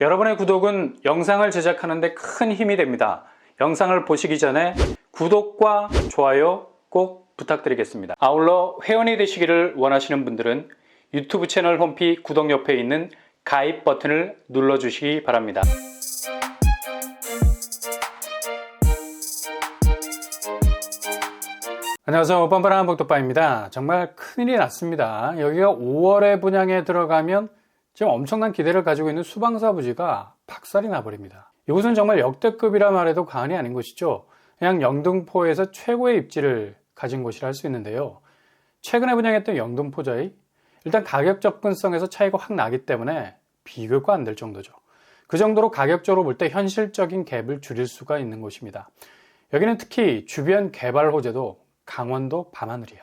여러분의 구독은 영상을 제작하는 데 큰 힘이 됩니다. 영상을 보시기 전에 구독과 좋아요 꼭 부탁드리겠습니다. 아울러 회원이 되시기를 원하시는 분들은 유튜브 채널 홈피 구독 옆에 있는 가입 버튼을 눌러주시기 바랍니다. 안녕하세요. 뻔뻔한 복덕바입니다. 정말 큰일이 났습니다. 여기가 5월에 분양에 들어가면 지금 엄청난 기대를 가지고 있는 수방사 부지가 박살이 나버립니다. 이곳은 정말 역대급이라 말해도 과언이 아닌 곳이죠. 그냥 영등포에서 최고의 입지를 가진 곳이라 할 수 있는데요. 최근에 분양했던 영등포자의 일단 가격 접근성에서 차이가 확 나기 때문에 비교가 안 될 정도죠. 그 정도로 가격적으로 볼 때 현실적인 갭을 줄일 수가 있는 곳입니다. 여기는 특히 주변 개발 호재도 강원도 밤하늘이야.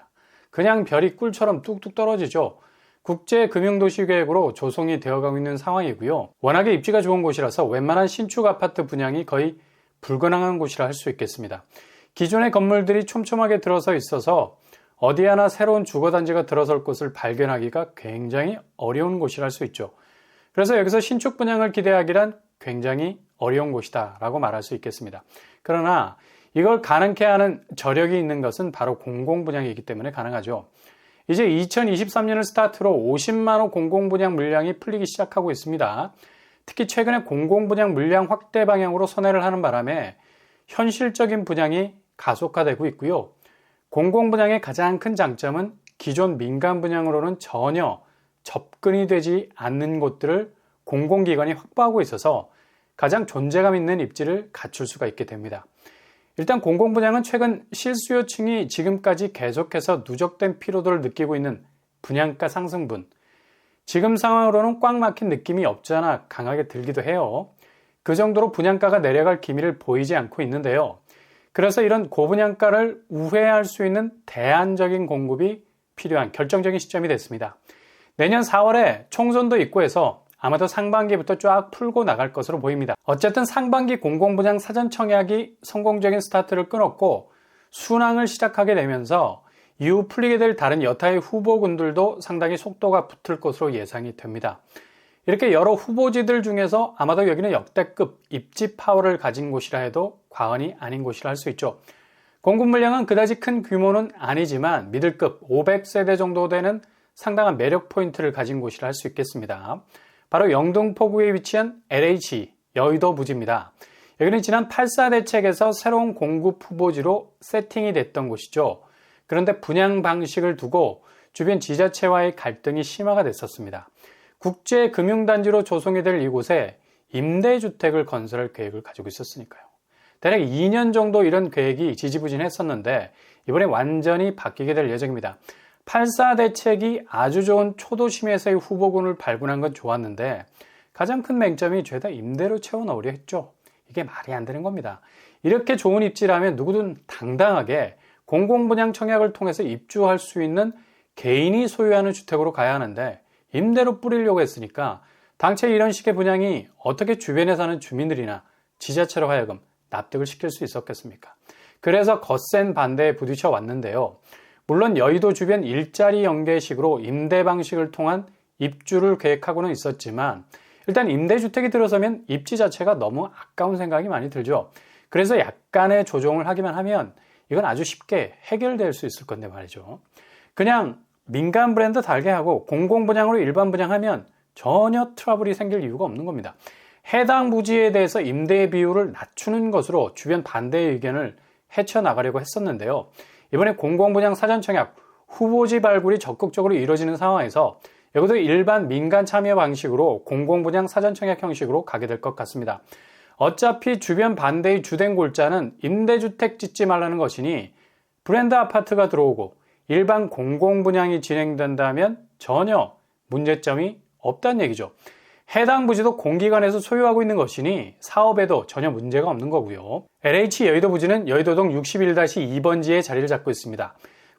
그냥 별이 꿀처럼 뚝뚝 떨어지죠. 국제 금융도시 계획으로 조성이 되어가고 있는 상황이고요. 워낙에 입지가 좋은 곳이라서 웬만한 신축 아파트 분양이 거의 불가능한 곳이라 할 수 있겠습니다. 기존의 건물들이 촘촘하게 들어서 있어서 어디 하나 새로운 주거단지가 들어설 곳을 발견하기가 굉장히 어려운 곳이라 할 수 있죠. 그래서 여기서 신축 분양을 기대하기란 굉장히 어려운 곳이다 라고 말할 수 있겠습니다. 그러나 이걸 가능케 하는 저력이 있는 것은 바로 공공분양이기 때문에 가능하죠. 이제 2023년을 스타트로 50만호 공공분양 물량이 풀리기 시작하고 있습니다. 특히 최근에 공공분양 물량 확대 방향으로 선회를 하는 바람에 현실적인 분양이 가속화되고 있고요. 공공분양의 가장 큰 장점은 기존 민간 분양으로는 전혀 접근이 되지 않는 곳들을 공공기관이 확보하고 있어서 가장 존재감 있는 입지를 갖출 수가 있게 됩니다. 일단 공공분양은 최근 실수요층이 지금까지 계속해서 누적된 피로도를 느끼고 있는 분양가 상승분. 지금 상황으로는 꽉 막힌 느낌이 없지 않아 강하게 들기도 해요. 그 정도로 분양가가 내려갈 기미를 보이지 않고 있는데요. 그래서 이런 고분양가를 우회할 수 있는 대안적인 공급이 필요한 결정적인 시점이 됐습니다. 내년 4월에 총선도 있고 해서 아마도 상반기부터 쫙 풀고 나갈 것으로 보입니다. 어쨌든 상반기 공공분양 사전 청약이 성공적인 스타트를 끊었고 순항을 시작하게 되면서 이후 풀리게 될 다른 여타의 후보군들도 상당히 속도가 붙을 것으로 예상이 됩니다. 이렇게 여러 후보지들 중에서 아마도 여기는 역대급 입지 파워를 가진 곳이라 해도 과언이 아닌 곳이라 할 수 있죠. 공급 물량은 그다지 큰 규모는 아니지만 미들급 500세대 정도 되는 상당한 매력 포인트를 가진 곳이라 할 수 있겠습니다. 바로 영등포구에 위치한 LH 여의도 부지입니다. 여기는 지난 8.4 대책에서 새로운 공급 후보지로 세팅이 됐던 곳이죠. 그런데 분양 방식을 두고 주변 지자체와의 갈등이 심화가 됐었습니다. 국제금융단지로 조성이 될 이곳에 임대주택을 건설할 계획을 가지고 있었으니까요. 대략 2년 정도 이런 계획이 지지부진했었는데 이번에 완전히 바뀌게 될 예정입니다. 8.4 대책이 아주 좋은 초도심에서의 후보군을 발굴한 건 좋았는데 가장 큰 맹점이 죄다 임대로 채워 넣으려 했죠. 이게 말이 안 되는 겁니다. 이렇게 좋은 입지라면 누구든 당당하게 공공분양 청약을 통해서 입주할 수 있는 개인이 소유하는 주택으로 가야 하는데 임대로 뿌리려고 했으니까 당최 이런 식의 분양이 어떻게 주변에 사는 주민들이나 지자체로 하여금 납득을 시킬 수 있었겠습니까? 그래서 거센 반대에 부딪혀 왔는데요. 물론 여의도 주변 일자리 연계식으로 임대 방식을 통한 입주를 계획하고는 있었지만 일단 임대주택이 들어서면 입지 자체가 너무 아까운 생각이 많이 들죠. 그래서 약간의 조정을 하기만 하면 이건 아주 쉽게 해결될 수 있을 건데 말이죠. 그냥 민간 브랜드 달게 하고 공공 분양으로 일반 분양하면 전혀 트러블이 생길 이유가 없는 겁니다. 해당 부지에 대해서 임대 비율을 낮추는 것으로 주변 반대의 의견을 헤쳐나가려고 했었는데요. 이번에 공공분양 사전청약 후보지 발굴이 적극적으로 이루어지는 상황에서 여기도 일반 민간 참여 방식으로 공공분양 사전청약 형식으로 가게 될 것 같습니다. 어차피 주변 반대의 주된 골자는 임대주택 짓지 말라는 것이니 브랜드 아파트가 들어오고 일반 공공분양이 진행된다면 전혀 문제점이 없다는 얘기죠. 해당 부지도 공기관에서 소유하고 있는 것이니 사업에도 전혀 문제가 없는 거고요. LH 여의도 부지는 여의도동 61-2번지에 자리를 잡고 있습니다.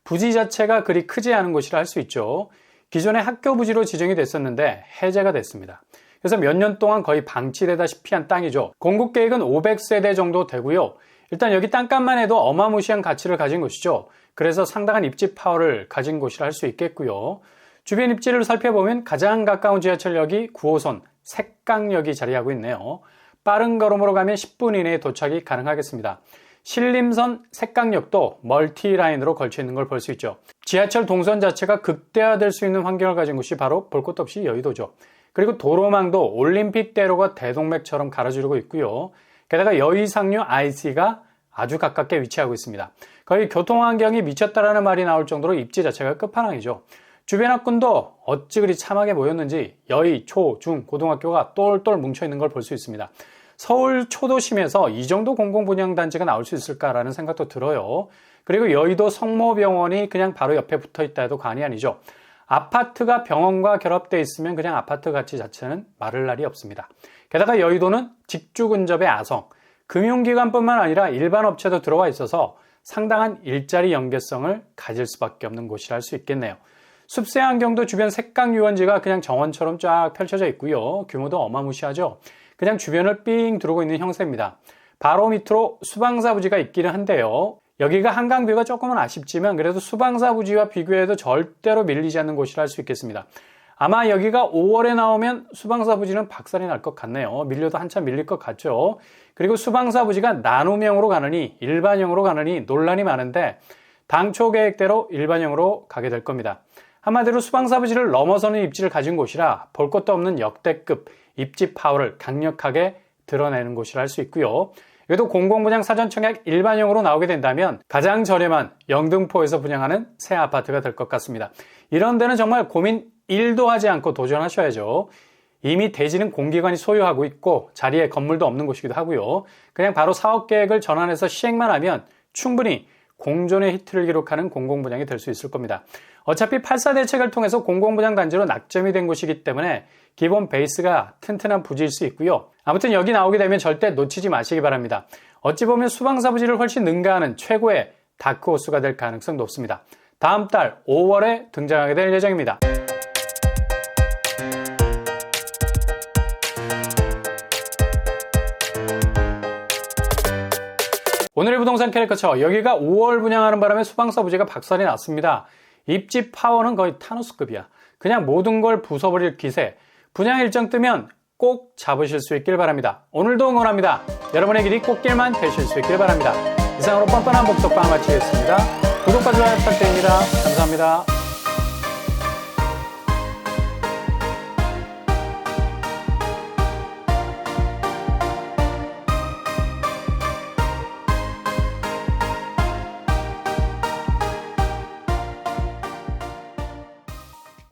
부지 자체가 그리 크지 않은 곳이라 할 수 있죠. 기존에 학교 부지로 지정이 됐었는데 해제가 됐습니다. 그래서 몇 년 동안 거의 방치되다시피 한 땅이죠. 공급 계획은 500세대 정도 되고요. 일단 여기 땅값만 해도 어마무시한 가치를 가진 곳이죠. 그래서 상당한 입지 파워를 가진 곳이라 할 수 있겠고요. 주변 입지를 살펴보면 가장 가까운 지하철역이 9호선 색강역이 자리하고 있네요. 빠른 걸음으로 가면 10분 이내에 도착이 가능하겠습니다. 신림선 색강역도 멀티라인으로 걸쳐 있는 걸 볼 수 있죠. 지하철 동선 자체가 극대화될 수 있는 환경을 가진 곳이 바로 볼 것 없이 여의도죠. 그리고 도로망도 올림픽대로가 대동맥처럼 가로지르고 있고요. 게다가 여의상류 IC가 아주 가깝게 위치하고 있습니다. 거의 교통환경이 미쳤다라는 말이 나올 정도로 입지 자체가 끝판왕이죠. 주변 학군도 어찌 그리 참하게 모였는지 여의, 초, 중, 고등학교가 똘똘 뭉쳐있는 걸 볼 수 있습니다. 서울 초도심에서 이 정도 공공분양단지가 나올 수 있을까라는 생각도 들어요. 그리고 여의도 성모병원이 그냥 바로 옆에 붙어 있다 해도 과언이 아니죠. 아파트가 병원과 결합되어 있으면 그냥 아파트 가치 자체는 말을 날이 없습니다. 게다가 여의도는 직주 근접의 아성, 금융기관뿐만 아니라 일반 업체도 들어와 있어서 상당한 일자리 연계성을 가질 수밖에 없는 곳이라 할 수 있겠네요. 숲새 환경도 주변 색강 유원지가 그냥 정원처럼 쫙 펼쳐져 있고요. 규모도 어마무시하죠. 그냥 주변을 삥 두르고 있는 형세입니다. 바로 밑으로 수방사 부지가 있기는 한데요. 여기가 한강 뷰가 조금은 아쉽지만 그래도 수방사 부지와 비교해도 절대로 밀리지 않는 곳이라 할 수 있겠습니다. 아마 여기가 5월에 나오면 수방사 부지는 박살이 날 것 같네요. 밀려도 한참 밀릴 것 같죠. 그리고 수방사 부지가 나눔형으로 가느니 일반형으로 가느니 논란이 많은데 당초 계획대로 일반형으로 가게 될 겁니다. 한마디로 수방사 부지를 넘어서는 입지를 가진 곳이라 볼 것도 없는 역대급 입지 파워를 강력하게 드러내는 곳이라 할 수 있고요. 이것도 공공분양 사전 청약 일반형으로 나오게 된다면 가장 저렴한 영등포에서 분양하는 새 아파트가 될 것 같습니다. 이런 데는 정말 고민 1도 하지 않고 도전하셔야죠. 이미 대지는 공기관이 소유하고 있고 자리에 건물도 없는 곳이기도 하고요. 그냥 바로 사업 계획을 전환해서 시행만 하면 충분히 공존의 히트를 기록하는 공공분양이 될 수 있을 겁니다. 어차피 8사 대책을 통해서 공공분양 단지로 낙점이 된 곳이기 때문에 기본 베이스가 튼튼한 부지일 수 있고요. 아무튼 여기 나오게 되면 절대 놓치지 마시기 바랍니다. 어찌 보면 수방사 부지를 훨씬 능가하는 최고의 다크호스가 될 가능성 높습니다. 다음 달 5월에 등장하게 될 예정입니다. 오늘의 부동산 캐릭터처 여기가 5월 분양하는 바람에 수방사 부지가 박살이 났습니다. 입지 파워는 거의 타노스급이야. 그냥 모든 걸 부숴버릴 기세. 분양 일정 뜨면 꼭 잡으실 수 있길 바랍니다. 오늘도 응원합니다. 여러분의 길이 꽃길만 되실 수 있길 바랍니다. 이상으로 뻔뻔한 복덕방 마치겠습니다. 구독과 좋아요 부탁드립니다. 감사합니다.